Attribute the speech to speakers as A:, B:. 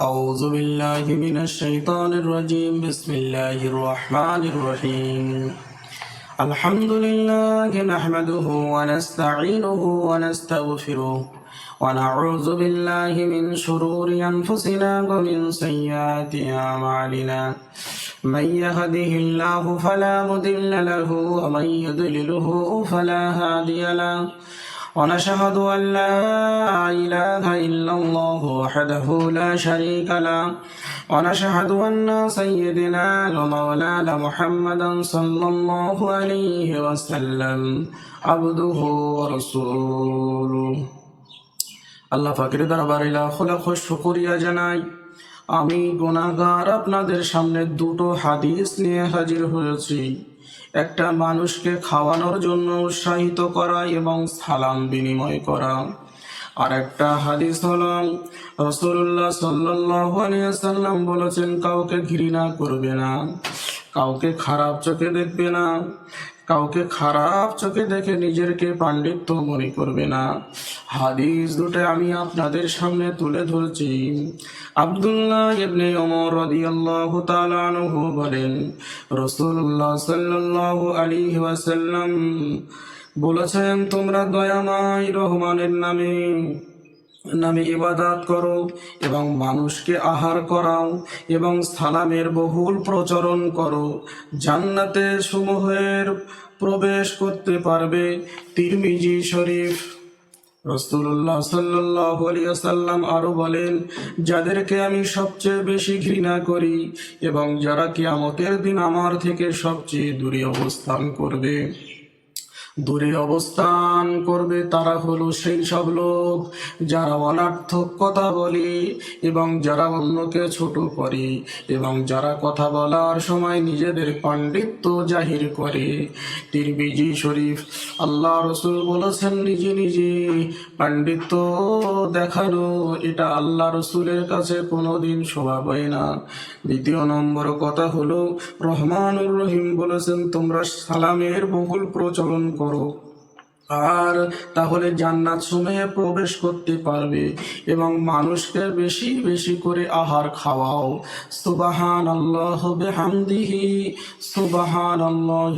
A: أعوذ بالله من الشيطان الرجيم بسم الله الرحمن الرحيم الحمد لله نحمده ونستعينه ونستغفره ونعوذ بالله من شرور أنفسنا ومن سيئات أعمالنا من يهده الله فلا مضل له ومن يضلله فلا هادي له ونشهد أن لا إله إلا الله وحده لا شريك له ونشهد أن سيدنا ومولانا محمدا صلى الله عليه وسلم عبده ورسوله আল্লাহ ফাকির দরবারে লাখ শুকরিয়া জানাই আমি গুনাহগার আপনাদের সামনে দুটো হাদিস নিয়ে হাজির হয়েছি একটা মানুষকে খাওয়ানোর জন্য উৎসাহিত করা এবং সালাম বিনিময় করা। আর একটা হাদিস হলাম রসুল্লাহ সাল্লাম বলেছেন, কাউকে ঘৃণা করবে না, কাউকে খারাপ চোখে দেখবে না কাউকে খারাপ চোখে দেখে নিজেরকে পাণ্ডিত্য মনে করবে না। হাদিস দুটো আমি আপনাদের সামনে তুলে ধরছি। আব্দুল্লাহ ইবনে ওমর রাদিয়াল্লাহু তাআলা আনহু বলেন, রাসূলুল্লাহ সাল্লাল্লাহু আলাইহি ওয়াসাল্লাম বলেছেন, তোমরা দয়াময় রহমানের নামে নামে ইবাদাত করো এবং মানুষকে আহার করাও এবং সালামের বহুল প্রচরণ করো। জান্নাতে সমূহের প্রবেশ করতে পারবে তিরমিজি শরীফ। রসুল্লাহ সাল্লাহ সাল্লাম আরও বলেন, যাদেরকে আমি সবচেয়ে বেশি ঘৃণা করি এবং যারা কি কিয়ামতের দিন আমার থেকে সবচেয়ে দূরে অবস্থান করবে। দূরে অবস্থান করবে তারা হলো সেই সব লোক যারা অনার্থক কথা বলে এবং যারা অন্যকে ছোট করে এবং যারা কথা বলার সময় নিজেদের পাণ্ডিত্য জাহির করে। তিরবিজি শরীফ, আল্লাহ রসুল বলেছেন নিজে নিজে পাণ্ডিত্য দেখানো, এটা আল্লাহ রসুলের কাছে কোনোদিন শোভা পায় না। দ্বিতীয় নম্বর কথা হলো, রহমানুর রহিম বলেছেন, তোমরা সালামের বহুল প্রচলন করো। আর তাহলে জান্নাত সময়ে প্রবেশ করতে পারবে এবং মানুষকে বেশি বেশি করে আহার খাওয়াও। সুবাহান আল্লাহ বেহামদিহি সুবাহান আল্লাহ